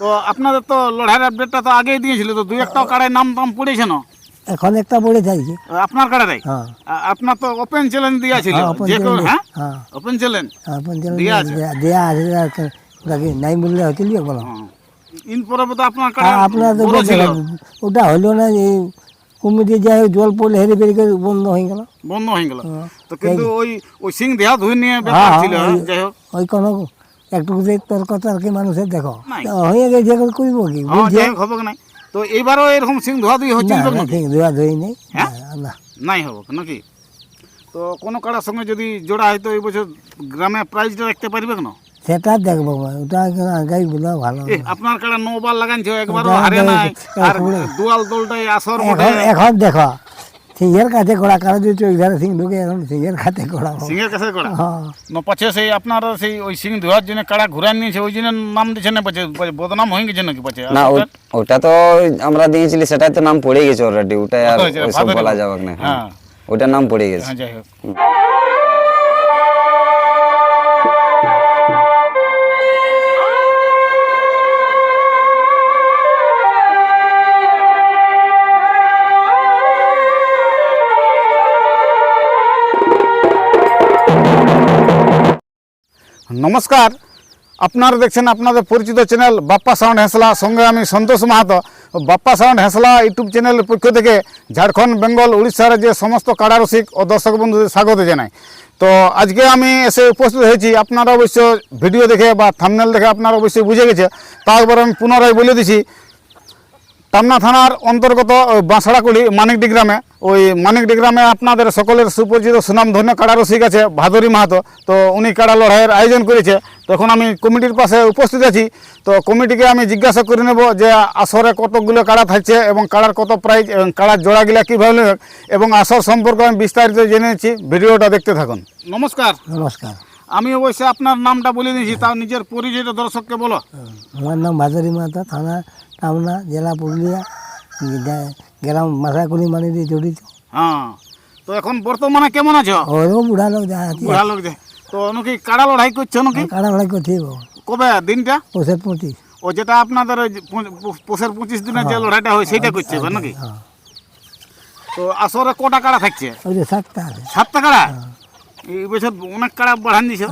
তো আপনাদের তো লড়াইয়ের আপডেটটা তো আগেই দিয়েছিল তো দুই একটাও কাড়ায় নাম টাম পড়েছে না? এখন একটা পড়ে থাকছে আপনার কাড়াটাই হ্যাঁ। আপনার তো ওপেন চ্যালেঞ্জ দিয়েছিল হ্যাঁ, open যে কেউ হ্যাঁ? হ্যাঁ। ওপেন চ্যালেঞ্জ হ্যাঁ, পঞ্চায়েত দেয়া আছে? দেয়া- দেয়া আছে। আর নাই বললে হয়তো লিয়ে বলো ইন পরবে তো আপনার কাড়া আপনারা তো ছিল। ওটা হলো না যে কমিটি যাই জল পড়লে হেরে বেরিয়ে করে বন্ধ হয়ে গেল। বন্ধ হয়ে গেল। হ্যাঁ। তো কিন্তু ওই ওই সিং দেহা ধুই নিয়ে হ্যাঁ, ব্যাপার হ্যাঁ, ছিল হ্যাঁ, যাই হোক। ওই কোনো একটু তর্ক তর্কি মানুষের দেখো। হয়ে গেছে এখন করব কি? হবে কি নাই? তো এবারও এরকম সিং ধোয়া ধুই হচ্ছে না ঠিক ধোয়া ধুই নেই। হ্যাঁ? না, না। নাই হবে নাকি? তো কোনো কাড়ার সঙ্গে যদি জোড়া হয় তো এই বছর গ্রামে প্রাইজটা রাখতে পারবে না সেটা দেখব ওটা আগাই বলা ভালো আপনার কাড়া নবার লাগানছে একবারও হারে নাই। আর দুয়াল দোলটাই আসর এখন দেখো সিংহের কাছে ঘোড়া কারও যদি চোখ ধারে সিং ঢুকে এখন সিংহের কাছে ঘোড়া হবে। সিংহের কাছে কড়া হ্যাঁ। ন পাছে সেই আপনার সেই ওই সিং ধোয়ার জন্য কাড়া ঘুরান নিয়েছে ওই জন্য নাম দিচ্ছে না পাচ্ছে বদনাম হয়ে গেছে নাকি পাচ্ছে না ওটা তো আমরা দিয়েছিলি সেটাই তো নাম পড়ে গেছে অলরেডি ওটা আর ওইসব বলা যাবে না। হ্যাঁ। হ্যাঁ ওটার নাম পড়ে গেছে। হ্যাঁ যাই হোক। নমস্কার। আপনারা দেখছেন আপনাদের পরিচিত চ্যানেল বাপ্পা সাউন্ড হেঁসলা। সঙ্গে আমি সন্তোষ মাহাতো। বাপ্পা সাউন্ড হেঁসলা ইউটিউব চ্যানেলের পক্ষ থেকে ঝাড়খণ্ড, বেঙ্গল, উড়িষ্যার যে সমস্ত কাড়ারসিক ও দর্শক বন্ধুদের স্বাগত জানাই। তো আজকে আমি এসে উপস্থিত হয়েছি। আপনারা অবশ্য ভিডিও দেখে বা থামনেল দেখে আপনারা অবশ্যই বুঝে গেছে। তারপর আমি পুনরায় বলে দিছি টামনা থানার অন্তর্গত ওই বাঁশড়াকুড়ি মানিকডি গ্রামে ওই মানিকডি গ্রামে আপনাদের সকলের সুপরিচিত সুনাম ধন্য কাড়া রসিক আছে ভাদুরী মাহাতো। তো উনি কাড়া লড়াইয়ের আয়োজন করেছে। তখন আমি কমিটির পাশে উপস্থিত আছি। তো কমিটিকে আমি জিজ্ঞাসা করে নেব যে আসরে কতগুলো কাড়া থাকছে এবং কাড়ার কত প্রাইজ এবং কাড়ার জোড়াগুলা কীভাবে নেবে এবং আসর সম্পর্কে আমি বিস্তারিত জেনেছি ভিডিওটা দেখতে থাকুন। নমস্কার। নমস্কার। আমি অবশ্যই আপনার নামটা বলে দিয়েছি তাও নিজের পরিচিত দর্শককে বলো। আমার নাম ভাদুরী মাতা থানা টামনা জেলা পুরুলিয়া। গা- গ্রাম মানে দিয়ে জড়িত। হ্যাঁ তো এখন বর্তমানে কেমন আছো? ওরও বুড়া লোক যা বুড়া লোক যে। তো নাকি কাড়া লড়াই করছ নাকি কাড়া ভাড়া করতে কবে? দিনটা? পঁচিশ পঁচিশ। ও যেটা আপনাদের পৌষের পঁচিশ দিনের যে লড়াইটা হয় সেইটা করছে নাকি? হ্যাঁ। তো আসরে কটা কাড়া থাকছে? ওই যে সাতটা সাতটা কাড়া? এই বছর অনেক কাড়া বাড়ান দিছ।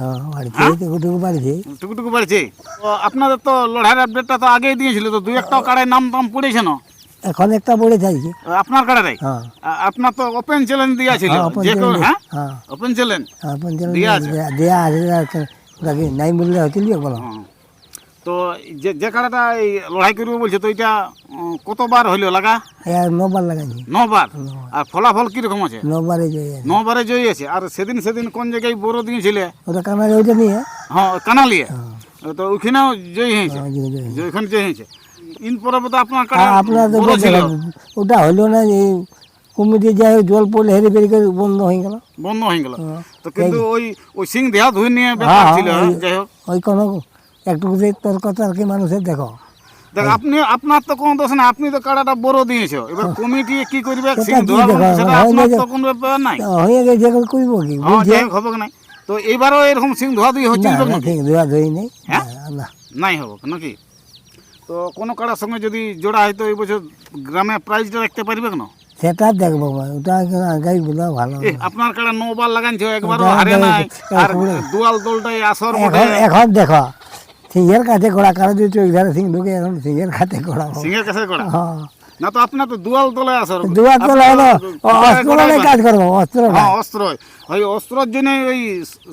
হ্যাঁ টুকুটুকু বাড়িতে টুকুটুকু বাড়ছে। তো আপনাদের তো লড়াইয়ের আপডেটটা তো আগেই দিয়েছিল তো দুই একটাও কাড়ায় নাম টাম পড়েছে না? এখন একটা পড়ে থাকছে আপনার কাড়াটাই হ্যাঁ। আপনার তো ওপেন চ্যালেঞ্জ দিয়েছিল হ্যাঁ, open যে কেউ হ্যাঁ? হ্যাঁ। ওপেন চ্যালেঞ্জ হ্যাঁ পঞ্চায়েত দেয়া আছে? দেয়া- দেয়া আছে আর নাই বললে লিয়ে বলো। তো যে যে কাড়াটা এই লড়াই করবে বলছে তো এটা কতবার হইল লাগা? আর নবার লাগাইছি নবার? আর ফলাফল কীরকম আছে? নবারে জয় আছে। নবারে জয়ী আছে। আর সেদিন সেদিন কোন জায়গায় বড় দিয়েছিলে ওটা কামারে ওইটা নিয়ে। হ্যাঁ কানালিয়ে। তো ওইখানেও জয়ী হয়েছে? হ্যাঁ, জয়। ওইখানে জয়ী হয়েছে। ইন পরবে তো আপনার। ওটা হলো না যে কমিটি যাই জল পড়লে হেরে বেরিয়ে করে বন্ধ হয়ে গেল। বন্ধ হয়ে গেল। হ্যাঁ। তো কিন্তু ওই ওই সিং দেহা ধুই নিয়ে হ্যাঁ, ব্যাপার হ্যাঁ, ছিল ওই- যাই হোক। ওই কোনো একটু তর্ক তর্কি মানুষের দেখো। দেখ আপনি আপনার তো কোনো দোষ না আপনি তো কাড়াটা বড় দিয়েছ। এবার কমিটি কি করবে? সিং ধোয়া সেটা আপনার তো কোনো ব্যাপার নাই। হয়ে গেছে করব কি? হ্যাঁ যাই হবে নাই। তো এবারও এরকম সিং ধোয়া ধুই হচ্ছে না ঠিক ধোয়া ধুই নেই হ্যাঁ? না, না। নাই হবে নাকি? তো কোনো কারার সঙ্গে যদি জোড়া হয় তো এই বছর গ্রামে প্রাইজটা রাখতে পারবে কেন? সেটা দেখব ভাই, ওটা আগাই বলা ভালো এ, আপনার কাড়া নবার লাগাইছে একবারও হারে নাই আর দুয়াল দলটাই আসর বটে। এখন এখন দেখো সিংহের কাছে ঘোড়া কারও যদি চোখ ধারে সিং ঢুকে এখন সিংহের কাছে ঘোড়া সিংহের কাছে করা হ্যাঁ। না তো আপনার তো দুয়াল দলে আসর দুয়ার তো আপনার হলো অস্ত্র নিয়ে কাজ করব অস্ত্র হ্যাঁ অস্ত্র। ওই অস্ত্রের জন্য ওই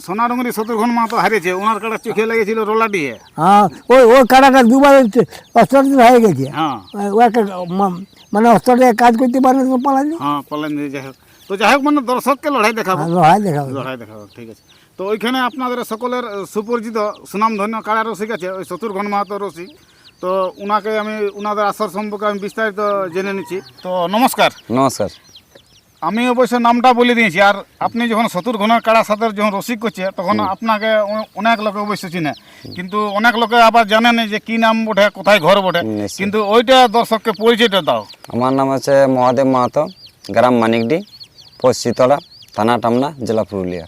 সোনাডুঙ্গরি শত্রুঘ্ন মাহাতো হারিয়েছে ওনার কাটা চোখে লেগেছিল রোলা দিয়ে। হ্যাঁ ওই ওই কাটাটা দুবার অস্ত্র হয়ে গেছে। হ্যাঁ। ও একটা মা- মানে অস্ত্রটা কাজ করতে পারে তো পালালি হ্যাঁ পালেন যাই হোক। তো যাই হোক মানে দর্শককে লড়াই দেখাবো। লড়াই দেখাবে। লড়াই দেখাবো ঠিক আছে। তো ওইখানে আপনাদের সকলের সুপরিচিত সুনামধন্য কারা রসিক আছে ওই শত্রুঘ্ন মাহাতো রসিক। তো ওনাকে আমি ওনাদের আসর সম্পর্কে আমি বিস্তারিত জেনে নিচ্ছি। তো নমস্কার। নমস্কার। আমি অবশ্য নামটা বলে দিয়েছি আর আপনি যখন শত্রুঘ্নের কাড়ার সাথে যখন রসিক করছে তখন আপনাকে অনেক লোকে অবশ্য চিনে। কিন্তু অনেক লোকে আবার জানে না যে কি নাম বটে কোথায় ঘর বটে। কিন্তু ওইটা দর্শককে পরিচয়টা দাও। আমার নাম হচ্ছে মহাদেব মাহাতো গ্রাম মানিকডি পশ্চিতলা থানা টামনা জেলা পুরুলিয়া।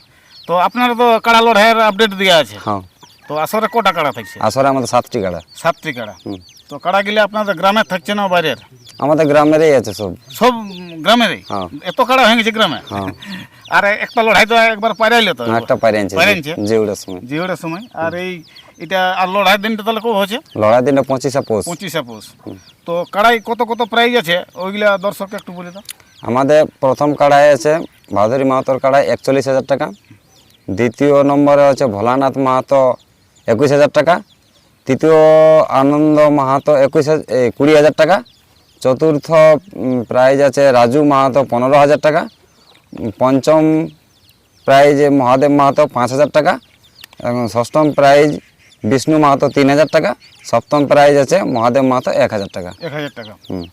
তো আপনারা তো কাড়া লড়াইয়ের আপডেট দেওয়া আছে। হ্যাঁ। তো আসরে কটা কাড়া থাকছে? আসরে আমাদের সাতটি কাড়া। সাতটি কাড়া। তো কাড়া গেলে আপনাদের গ্রামে থাকছে না বাইরের? আমাদের গ্রামেরই আছে সব। সব গ্রামেরই? হ্যাঁ। এত কাড়া হয়ে গেছে গ্রামে? আর একটা লড়াই তো একবার পাইরাইলো তো? একটা পাইরে আনছে পাইরে যে সময়। জিওড়ের সময়। আর এই এটা আর লড়াই দিনটা তাহলে কবে হচ্ছে? লড়াই দিনটা পঁচিশে পোষ। পঁচিশে পৌষ। তো কাড়াই কত কত প্রাইজ আছে? ওইগুলা দর্শককে একটু বলে দাও। আমাদের প্রথম কাড়াই আছে ভাদুরী মাহাতোর কাড়াই একচল্লিশ হাজার টাকা। দ্বিতীয় নম্বরে হচ্ছে ভোলানাথ মাহাতো একুশ হাজার টাকা তৃতীয় আনন্দ মাহাতো একুশ হাজার কুড়ি হাজার টাকা চতুর্থ প্রাইজ আছে রাজু মাহাতো পনেরো হাজার টাকা পঞ্চম প্রাইজ মহাদেব মাহাতো পাঁচ হাজার টাকা এবং ষষ্ঠম প্রাইজ বিষ্ণু মাহাতো তিন হাজার টাকা সপ্তম প্রাইজ আছে মহাদেব মাহাতো এক হাজার টাকা। এক হাজার টাকা। হুম।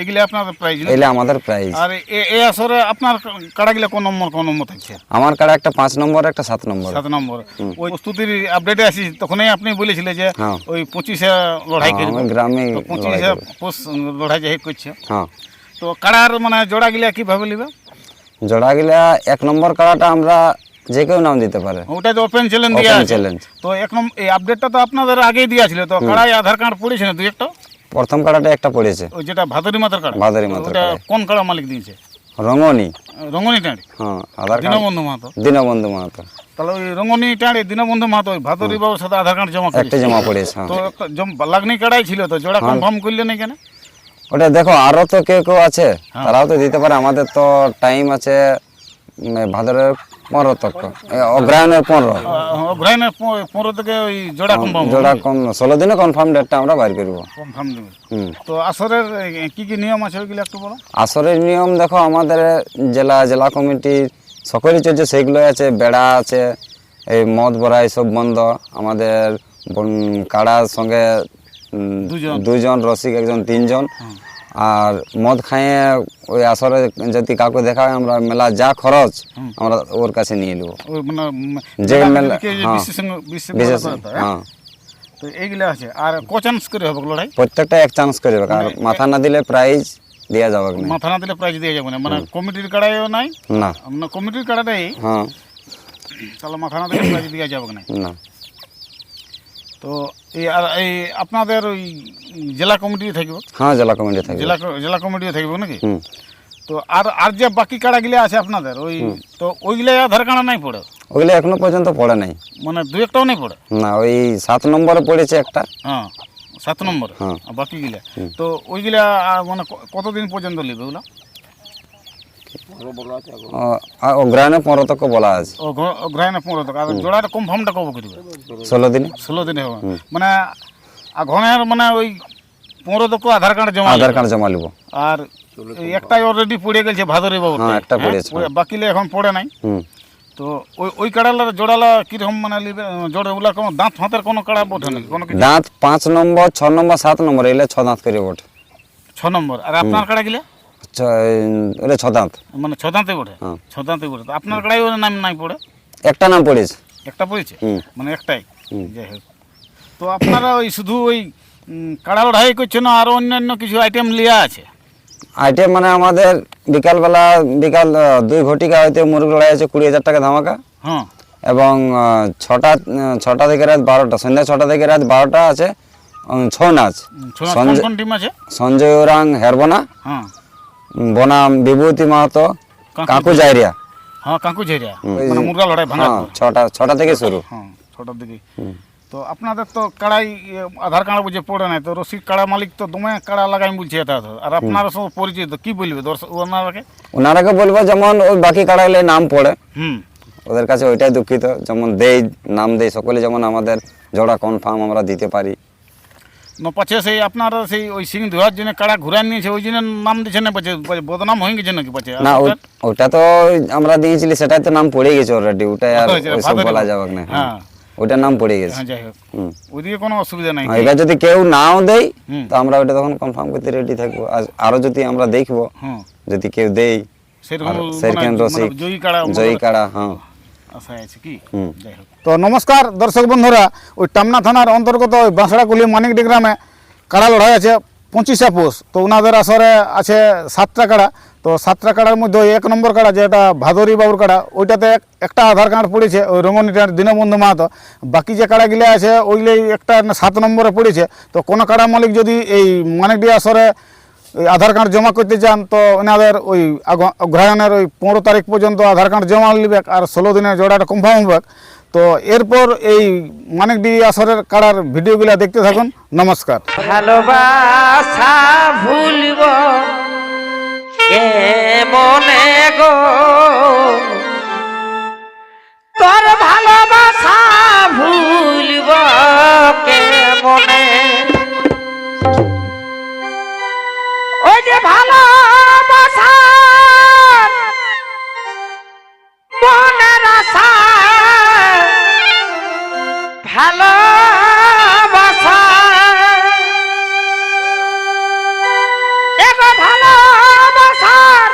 এগুলা আপনাদের প্রাইজ না? আমাদের প্রাইজ আর এই আসরে আপনার কাড়াগুলা কোন নম্বর কোন নম্বর থাকছে? আমার কাড়া একটা পাঁচ নম্বর একটা সাত নম্বর। সাত নম্বর। ওই প্রস্তুতির আপডেটে আসি তখনই আপনি বলেছিলেন যে হ্যাঁ। ওই পঁচিশে লড়াই হ্যাঁ, করবে। গ্রামে পঁচিশে লড়াই যাই করছে। হ্যাঁ। তো কাড়ার মানে জোড়া গিলা কীভাবে নিবে জোড়া গিলা এক নম্বর কাড়াটা আমরা যে কেউ নাম দিতে পারে। ওটা তো ওপেন চ্যালেঞ্জ দেওয়া চ্যালেঞ্জ তো এক নম্বর এই আপডেটটা তো আপনাদের আগেই দেওয়া ছিল। তো কাড়াই আধার কার্ড পড়েছে না দুই একটা? প্রথম কাড়াটা একটা পড়েছে। ওই যেটা ভাদরি মাতার কাড়া? ভাদরি মাতার ওটা কোন কাড়া মালিক দিয়েছে? রঙনি রঙ্গনি টাঁড়ি? হ্যাঁ আধার কার্ড। দীনবন্ধু মাহাতো? দীনবন্ধু মাহাতো। তাহলে ওই রঙ্গনি টাঁড়ি দীনবন্ধু মাহাতো ওই ভাদরি বাবুর সাথে আধার কার্ড জমা একটা জমা পড়েছে হ্যাঁ। তো জম লাগনি কাড়াই ছিল তো জোড়া কনফার্ম করলে না কেন ওটা দেখো আরও তো কেউ কেউ আছে। হ্যাঁ। তারাও তো দিতে পারে আমাদের তো টাইম আছে ভাদরের পনেরো তক। অগ্রায়ণের পনেরো। অগ্রায়ণের পনেরো থেকে ওই জোড়া কনফার্ম জোড়া কম ষোলো দিনে কনফার্ম ডেটটা আমরা বাইর করব। কনফার্ম দেবে। তো আসরের কি কি নিয়ম আছে ওইগুলো একটু বলো? আসরের নিয়ম দেখো আমাদের জেলা জেলা কমিটির সকলই চলছে সেগুলো আছে বেড়া আছে এই মদ বড়া এইসব বন্ধ। আমাদের কাড়ার সঙ্গে। দুজন। রসিক একজন তিনজন। আর মদ খাইয়ে ওই আসরে যদি কাউকে দেখা হয় আমরা মেলা যা খরচ আমরা ওর কাছে নিয়ে নেব। মানে যে মেলা হ্যাঁ। তো, হ্যাঁ? তো এইগুলো আছে। আর ক চান্স করে হবে লড়াই? প্রত্যেকটা এক চান্স করবে আর মাথা না দিলে প্রাইজ দেওয়া যাবে না। মাথা না দিলে প্রাইজ দিয়ে যাবে না। মানে কমিটির কাড়াইও নাই না। মানে কমিটির কাড়াটাই হ্যাঁ। তাহলে মাথা না দিলে প্রাইজ দেওয়া যাবে না। না। তো এই আপনাদের ওই জেলা কমিটি থাকবে? হ্যাঁ জেলা কমিটি থাকবে। জেলা জেলা কমিটিও থাকবে নাকি? তো আর আর যে বাকি কাড়াগুলো আছে আপনাদের ওই তো ওইগুলো আধার কার্ড নাই পড়ে? ওগুলো এখনও পর্যন্ত পড়ে নাই। মানে দু একটাও নেই পড়ে? না ওই সাত নম্বরে পড়েছে একটা। হ্যাঁ সাত নম্বর। হ্যাঁ। বাকিগুলা? তো ওইগুলা মানে কতদিন পর্যন্ত নেবে ওগুলা? অগ্রায়ণে পনেরো তক বলা আছে। ঘরাইনে পনেরো টাকা। আর জোড়াটা কনফার্মটা কবে করবে ষোলো দিনে? ষোলো দিনে হবে। মানে আর ঘনের মানে ওই পনেরো টাকা আধার কার্ড জমা আধার কার্ড জমা লিব। আর এই একটাই অলরেডি পড়ে গেছে ভাদরি বাবু হ্যাঁ, একটা পড়েছে। বাকিলে এখন পড়ে নাই। তো ওই ওই কাড়ালা জোড়ালা কীরকম মানে লিবে জোড়া কোনো দাঁত ফাঁতের কোনো কাড়া বোঠে নাকি কোনো দাঁত পাঁচ নম্বর ছ নম্বর সাত নম্বর এলে ছ দাঁত করে ওঠে ছ নম্বর আর আপনার কাড়া গিলা ছ- এলে ছ মানে ছ দাঁতে ওঠে হ্যাঁ। ছ দাঁতে ওঠে তো আপনার কাড়াই ওর নাম নাই পড়ে? একটা নাম পড়েছে। একটা পড়েছে? মানে একটাই? যাই হোক। তো আপনারা ওই শুধু ওই কাড়া লড়াই করছেন না আরও অন্যান্য কিছু আইটেম লিয়া আছে? আইটেম মানে আমাদের বিকালবেলা বিকাল দুই ঘটিকা হয়তো মুরগ লড়াই আছে কুড়ি হাজার টাকা ধামাকা। হ্যাঁ। এবং ছটা ছটা থেকে রাত বারোটা সন্ধ্যা ছটা থেকে রাত বারোটা আছে ছৌ নাচ। সঞ্জয় ওরাং হেরবনা। হ্যাঁ। বনাম বিভূতি মাহাতো কাকু জাইরিয়া। হ্যাঁ কাকু হুম। মানে মুরগা লড়াই ভাঙা। হ্যাঁ ছটা ছটা থেকে শুরু। হ্যাঁ ছটার দিকে। তো আপনাদের তো কাড়াই আধার কার্ড বুঝে পড়ে নাই। তো রসিক কাড়া মালিক তো দমে কাড়া লাগাই বলছে এটা তো। আর আপনারা সব পরিচিত কি বলবে দর্শক ওনারাকে? ওনারাকে বলব যেমন ওই বাকি কাড়াইলে নাম পড়ে। হুম। ওদের কাছে ওইটাই দুঃখিত। যেমন দেই নাম দেই সকলে যেমন আমাদের জোড়া কনফার্ম আমরা দিতে পারি। ন পাছে সেই আপনারা সেই ওই সিং ধোয়ার জন্য কাড়া ঘুরাই নিয়েছে ওই জন্য নাম দিচ্ছে না পাছে বদনাম হয়ে গেছে নাকি পাচ্ছে না ওটা তো আমরা দিয়েছিলি সেটাই তো নাম পড়ে গেছে অলরেডি ওটা আর ওইসব বলা যাবে না হ্যাঁ। ওইটার নাম পড়ে গেছে। হ্যাঁ যাই হোক। ওইদিকে কোনো অসুবিধা নাই। আর এবার যদি কেউ নাও হুম। তো আমরা ওইটা তখন কনফার্ম করতে রেডি থাকব। আর যদি আমরা দেখব যদি কেউ দেই সেরকম মানে- সেরকম রসিক জয়ী কাড়া জয়ী কাড়া হ্যাঁ। আশা আছে কি? যাই হোক। তো নমস্কার, দর্শক বন্ধুরা, ওই টামনা থানার অন্তর্গত ওই বাঁশড়াকুলি মানিকডি গ্রামে কাড়া লড়াই আছে পঁচিশে পোষ। তো ওনাদের আসরে আছে সাতটা কাড়া। তো সাতটা কাড়ার মধ্যে ওই এক নম্বর কাড়া যেটা ভাদরি বাবুর কাড়া, ওইটাতে একটা আধার কার্ড পড়েছে ওই রমণীটার দীনবন্ধু মাহাতো। বাকি যে কাড়াগুলো আছে ওইগুলোই একটা সাত নম্বরে পড়েছে। তো কোনো কাড়া মালিক যদি এই মানিকডি আসরে আধার কার্ড জমা করতে চান, তো ওনাদের ওই অগ্রহায়ণের ওই পনেরো তারিখ পর্যন্ত আধার কার্ড জমা নিবে আর ষোলো দিনের জোড়াটা কনফার্ম হবে। তো এরপর এই মানিক ডি আসরের কাড়ার ভিডিওগুলো দেখতে থাকুন। নমস্কার। ভালোবাসা ভুলব মনে গো। তোর ভালোবাসা ভুলব কে মনে ভালোবাসা এগো ভালোবাসার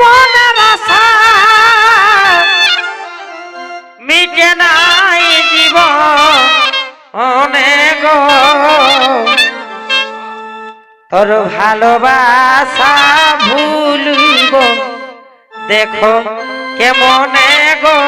মনের আশা মিটে নাই জীব অনেক তোর ভালোবাসা ভুলব দেখো কেমনে গো।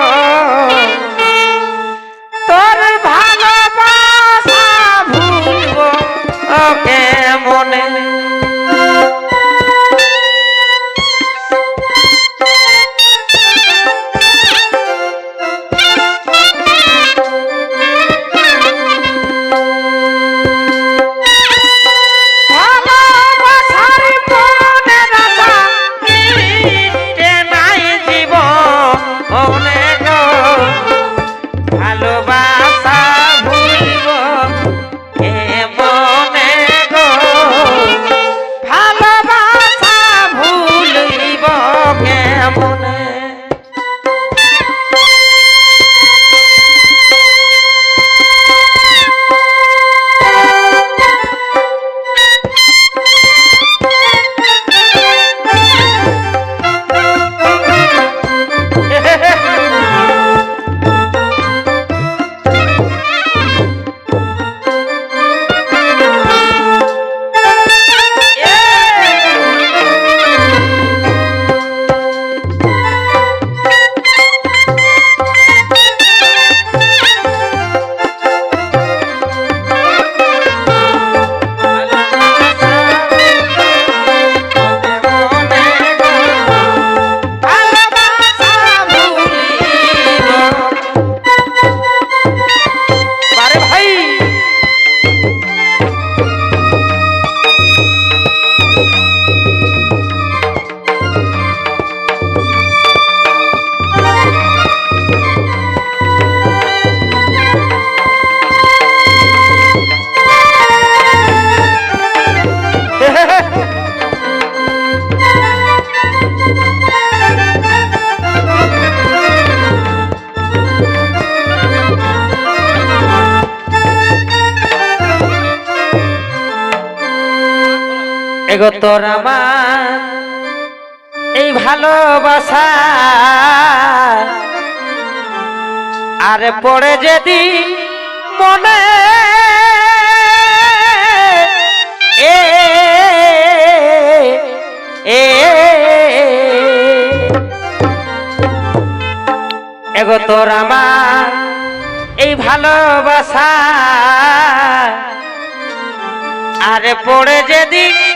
এগো তোর আমার, এই ভালোবাসা। আরে পড়ে যদি মনে, এ এগো তোর আমার, এই ভালোবাসা। আরে পড়ে যেদিন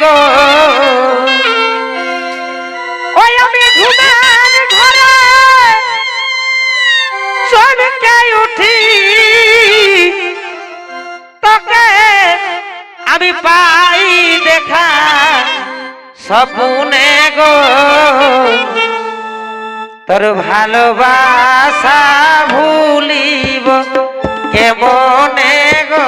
গো। ওই আমি ঘুমের ঘরে চমকে উঠি। তোকে আমি পাই দেখা স্বপ্নে গো। তোর ভালোবাসা ভুলিব কেমনে গো?